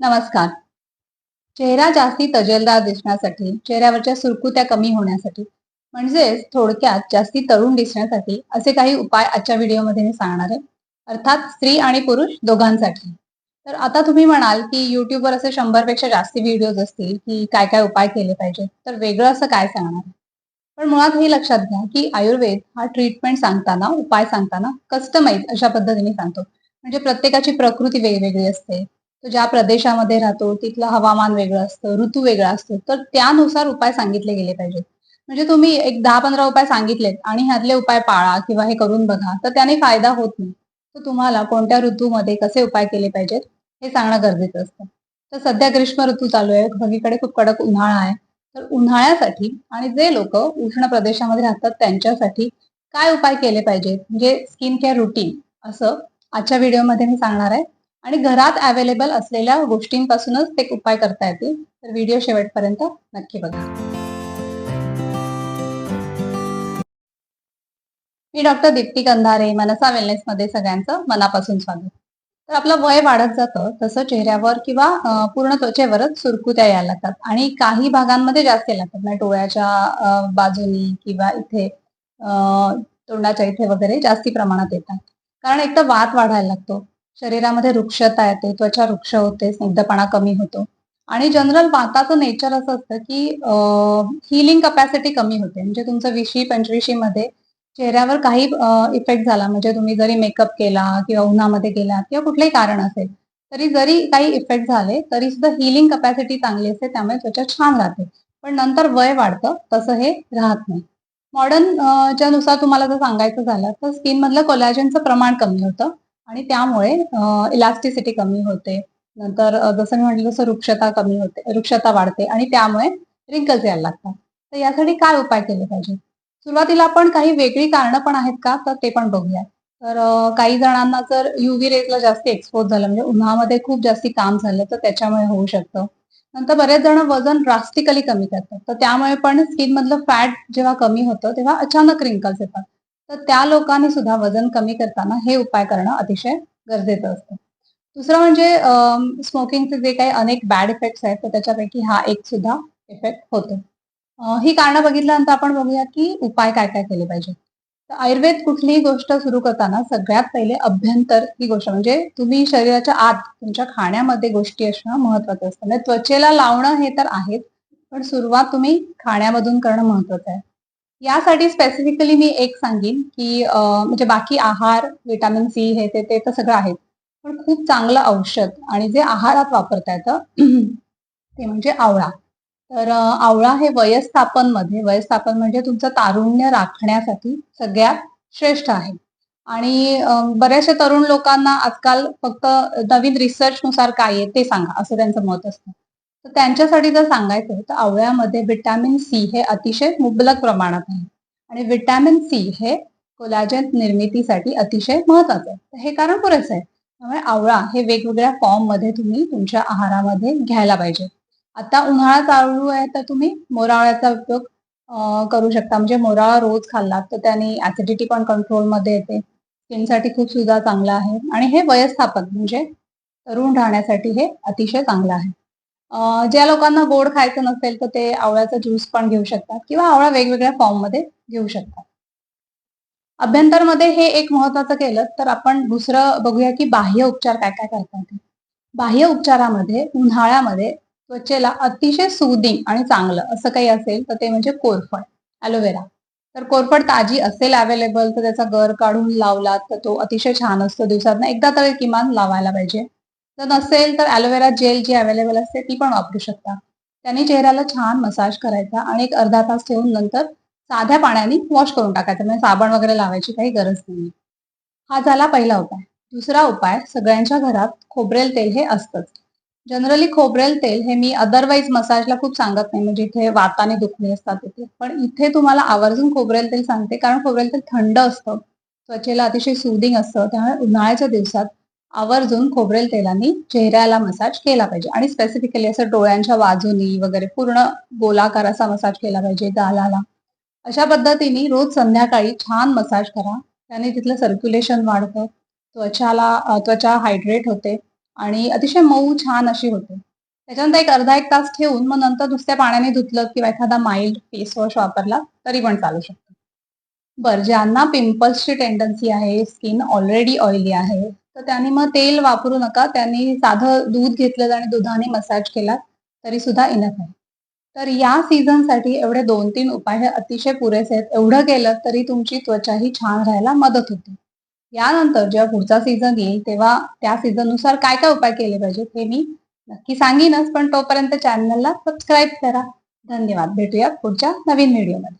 नमस्कार. चेहरा जास्ती तजेलदार दिसण्यासाठी चेहऱ्यावरच्या सुरकुत्या कमी होण्यासाठी म्हणजेच थोडक्यात जास्ती तरुण दिसण्यासाठी असे काही उपाय आजच्या व्हिडिओमध्ये मी सांगणार आहे. अर्थात स्त्री आणि पुरुष दोघांसाठी. तर आता तुम्ही म्हणाल की युट्यूबवर असे शंभरपेक्षा जास्त जास्ती व्हिडिओज असतील की काय काय उपाय केले पाहिजे तर वेगळं असं काय सांगणार पण मुळात हे लक्षात घ्या की आयुर्वेद हा ट्रीटमेंट सांगताना उपाय सांगताना कस्टमाइज अशा पद्धतीने सांगतो. म्हणजे प्रत्येकाची प्रकृती वेगवेगळी असते. तो ज्या प्रदेशामध्ये राहतो तिथलं हवामान वेगळं असतं ऋतू वेगळा असतो तर त्यानुसार उपाय सांगितले गेले पाहिजेत. म्हणजे तुम्ही एक दहा पंधरा उपाय सांगितलेत आणि ह्यातले उपाय पाळा किंवा हे करून बघा तर त्याने फायदा होत नाही. तर तुम्हाला कोणत्या ऋतूमध्ये कसे उपाय केले पाहिजेत हे सांगणं गरजेचं असतं. तर सध्या ग्रीष्म ऋतू चालू आहे सगळीकडे खूप कडक उन्हाळा आहे. तर उन्हाळ्यासाठी आणि जे लोक उष्ण प्रदेशामध्ये राहतात त्यांच्यासाठी काय उपाय केले पाहिजेत? म्हणजे स्किन केअर रुटीन असं आजच्या व्हिडिओमध्ये मी सांगणार आहे. आणि घरात अवेलेबल असलेल्या गोष्टींपासूनच ते उपाय करता येतील. तर व्हिडिओ शेवटपर्यंत नक्की बघा. मी डॉक्टर दीप्ती कंधारे मनसा वेलनेस मध्ये सगळ्यांचं मनापासून स्वागत. तर आपलं वय वाढत जातं तसं चेहऱ्यावर किंवा पूर्ण त्वचेवरच सुरकुत्या यायला लागतात. आणि काही भागांमध्ये जास्त यायला लागतात. म्हणजे डोळ्याच्या बाजूनी किंवा इथे तोंडाच्या इथे वगैरे जास्ती प्रमाणात येतात. कारण एक तर वात वाढायला लागतो. शरीरामध्ये वृक्षता येते त्वचा वृक्ष होते स्निग्धपणा कमी होतो. आणि जनरल वाताचं नेचर असं असतं की हिलिंग कपॅसिटी कमी होते. म्हणजे तुमचं विशी पंचवीशी मध्ये चेहऱ्यावर काही इफेक्ट झाला. म्हणजे तुम्ही जरी मेकअप केला किंवा उन्हामध्ये गेला किंवा कुठलंही कारण असेल तरी जरी काही इफेक्ट झाले तरी सुद्धा हिलिंग कपॅसिटी चांगली असते. त्यामुळे त्वचा छान राहते. पण नंतर वय वाढतं. तसं हे राहत नाही. मॉडर्न च्या नुसार तुम्हाला जर सांगायचं झालं तर स्किन मधलं कोलॅजनचं प्रमाण कमी होतं. आणि त्यामुळे इलास्टिसिटी कमी होते. नंतर जसं मी म्हटलं तसं वृक्षता कमी होते वृक्षता वाढते आणि त्यामुळे रिंकल्स यायला लागतात. तर यासाठी काय उपाय केले पाहिजे? सुरुवातीला आपण काही वेगळी कारणं पण आहेत का? तर ते पण बघूया. तर काही जणांना जर युव्ही रेजला जास्त एक्सपोज झालं म्हणजे उन्हामध्ये खूप जास्ती काम झालं तर त्याच्यामुळे होऊ शकतं. नंतर बरेच जण वजन ड्रास्टिकली कमी करतात. तर त्यामुळे पण स्किन मधलं फॅट जेव्हा कमी होतं तेव्हा अचानक रिंकल्स येतात. तर त्या लोकांनी सुद्धा वजन कमी करताना हे उपाय करणं अतिशय गरजेचं असतं. दुसरं म्हणजे स्मोकिंगचे जे काही अनेक बॅड इफेक्ट्स आहेत तर त्याच्यापैकी हा एक सुद्धा इफेक्ट होतो. ही कारणं बघितल्यानंतर आपण बघूया की उपाय काय काय केले पाहिजे तर आयुर्वेद कुठलीही गोष्ट सुरू करताना सगळ्यात पहिले अभ्यंतर ही गोष्ट म्हणजे तुम्ही शरीराच्या आत तुमच्या खाण्यामध्ये गोष्टी असणं महत्वाचं असतं. म्हणजे त्वचेला लावणं हे तर आहेच पण सुरुवात तुम्ही खाण्यामधून करणं महत्वाचं आहे. यासाठी स्पेसिफिकली मी एक सांगेन की म्हणजे बाकी आहार विटामिन सी हे ते ते तर सगळं आहेत. पण खूप चांगलं औषध आणि जे आहारात वापरता येतं ते म्हणजे आवळा. तर आवळा हे वयस्थापनमध्ये वयस्थापन म्हणजे तुमचं तारुण्य राखण्यासाठी सगळ्यात श्रेष्ठ आहे. आणि बऱ्याचशा तरुण लोकांना आजकाल फक्त नवीन रिसर्च नुसार काय आहे ते सांगा असं त्यांचं मत असतं. तर त्यांच्यासाठी जर सांगायचं तर आवळ्यामध्ये व्हिटॅमिन सी हे अतिशय मुबलक प्रमाणात आहे. आणि व्हिटॅमिन सी हे कोलाजन निर्मितीसाठी अतिशय महत्वाचं आहे. तर हे कारण पुरेसं आहे. त्यामुळे आवळा हे वेगवेगळ्या फॉर्ममध्ये तुम्ही तुमच्या आहारामध्ये घ्यायला पाहिजे. आता उन्हाळा चालू आहे तर तुम्ही मोरावळ्याचा उपयोग करू शकता. म्हणजे मोराळा रोज खाल्लात तर त्याने ऍसिडिटी पण कंट्रोलमध्ये येते. स्किनसाठी खूप सुद्धा चांगला आहे. आणि हे वयस्थापन म्हणजे तरुण राहण्यासाठी हे अतिशय चांगलं आहे. ज्या लोकांना गोड खायचं नसेल तर ते आवळ्याचा ज्यूस पण घेऊ शकतात किंवा आवळा वेगवेगळ्या फॉर्ममध्ये घेऊ शकतात. अभ्यंतरमध्ये हे एक महत्वाचं केलं तर आपण दुसरं बघूया की बाह्य उपचार काय काय करता बाह्य उपचारामध्ये उन्हाळ्यामध्ये त्वचेला अतिशय सुदिंग आणि चांगलं असं काही असेल तर ते म्हणजे कोरफड ॲलोवेरा तर कोरफड ताजी असेल अवेलेबल तर त्याचा गर काढून लावला तर तो अतिशय छान असतो. दिवसात एकदा तरी किमान लावायला पाहिजे. जर नसेल तर ॲलोवेरा जेल जी अवेलेबल असते ती पण वापरू शकता. त्यांनी चेहऱ्याला छान मसाज करायचा आणि एक अर्धा तास ठेवून नंतर साध्या पाण्याने वॉश करून टाकायचं. म्हणजे साबण वगैरे लावायची काही गरज नाही हा झाला पहिला उपाय. दुसरा उपाय सगळ्यांच्या घरात खोबरेल तेल हे असतंच. जनरली खोबरेल तेल हे मी अदरवाईज मसाजला खूप सांगत नाही. म्हणजे इथे वाताने दुखणे असतात तिथे. पण इथे तुम्हाला आवर्जून खोबरेल तेल सांगते. कारण खोबरेल तेल थंड असतं. त्वचेला अतिशय सुदिंग असतं. त्यामुळे उन्हाळ्याच्या दिवसात आवर्जून खोबरेल तेलाने चेहऱ्याला मसाज केला पाहिजे. आणि स्पेसिफिकली असं डोळ्यांच्या बाजूनी वगैरे पूर्ण गोलाकार असा मसाज केला पाहिजे गालाला. अशा पद्धतीने रोज संध्याकाळी छान मसाज करा. त्याने तिथलं सर्क्युलेशन वाढतं त्वचाला त्वचा हायड्रेट होते आणि अतिशय मऊ छान अशी होते. त्याच्यानंतर एक अर्धा एक तास ठेवून मग नंतर दुसऱ्या पाण्याने धुतलं किंवा एखादा माइल्ड फेस वॉश वापरला तरी पण चालू शकतो. बरं ज्यांना पिंपल्सची टेंडन्सी आहे स्किन ऑलरेडी ऑइली आहे तर त्यांनी मग तेल वापरू नका. त्यांनी साधं दूध घेतलं आणि दुधाने मसाज केला तरी सुद्धा इनफ आहे. तर या सीझनसाठी एवढे दोन तीन उपाय हे अतिशय पुरेसे आहेत. एवढं केलं तरी तुमची त्वचाही छान राहायला मदत होते. यानंतर जेव्हा पुढचा सीझन येईल तेव्हा त्या सीझननुसार काय काय उपाय केले पाहिजेत हे मी नक्की सांगीनच पण तोपर्यंत चॅनलला सबस्क्राईब करा. धन्यवाद. भेटूया पुढच्या नवीन व्हिडिओमध्ये